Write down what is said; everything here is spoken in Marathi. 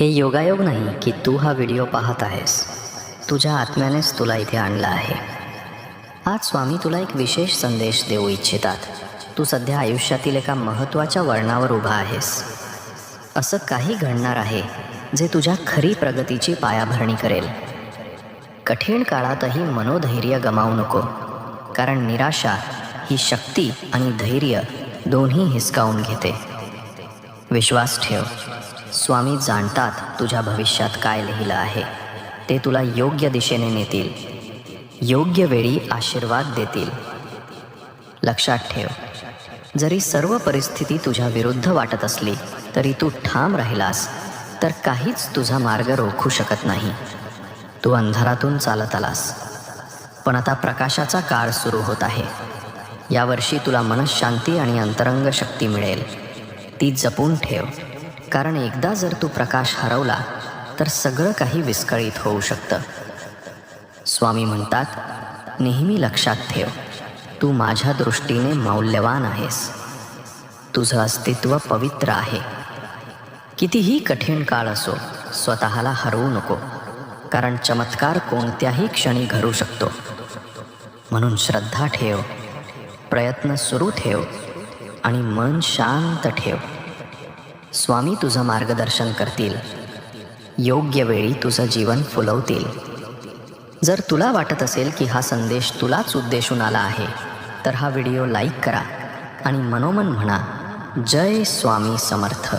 हे योगायोग नाही की तू हा व्हिडिओ पाहत आहेस. तुझ्या आत्म्यानेच तुला इथे आणला आहे. आज स्वामी तुला एक विशेष संदेश देऊ इच्छितात. तू सध्या आयुष्यातील एका महत्त्वाच्या वळणावर उभा आहेस. असं काही घडणार आहे जे तुझ्या खरी प्रगतीची पायाभरणी करेल. कठीण काळातही मनोधैर्य गमावू नको कारण निराशा ही शक्ती आणि धैर्य दोन्ही हिसकावून घेते. विश्वास ठेव. स्वामी जाणतात तुझ्या भविष्यात काय लिहिलं आहे. ते तुला योग्य दिशेने नेतील. योग्य वेळी आशीर्वाद देतील. लक्षात ठेव. जरी सर्व परिस्थिती तुझ्या विरुद्ध वाटत असली तरी तू ठाम राहिलास तर काहीच तुझा मार्ग रोखू शकत नाही. तू अंधारातून चालत आलास. पण आता प्रकाशाचा काळ सुरू होत आहे. यावर्षी तुला मनशांती आणि अंतरंग शक्ती मिळेल. ती जपून ठेव. कारण एकदा जर तू प्रकाश हरवला तर सगळं काही विस्कळीत होऊ शकतं. स्वामी म्हणतात नेहमी लक्षात ठेव तू माझ्या दृष्टीने मौल्यवान आहेस. तुझं अस्तित्व पवित्र आहे. कितीही कठीण काळ असो स्वतःला हरवू नको कारण चमत्कार कोणत्याही क्षणी घडू शकतो. म्हणून श्रद्धा ठेव प्रयत्न सुरू ठेव आणि मन शांत ठेव. स्वामी तुझं मार्गदर्शन करतील. योग्य वेळी तुझं जीवन फुलवतील. जर तुला वाटत असेल की हा संदेश तुलाच उद्देशून आला आहे तर हा व्हिडिओ लाईक करा आणि मनोमन म्हणा. जय स्वामी समर्थ.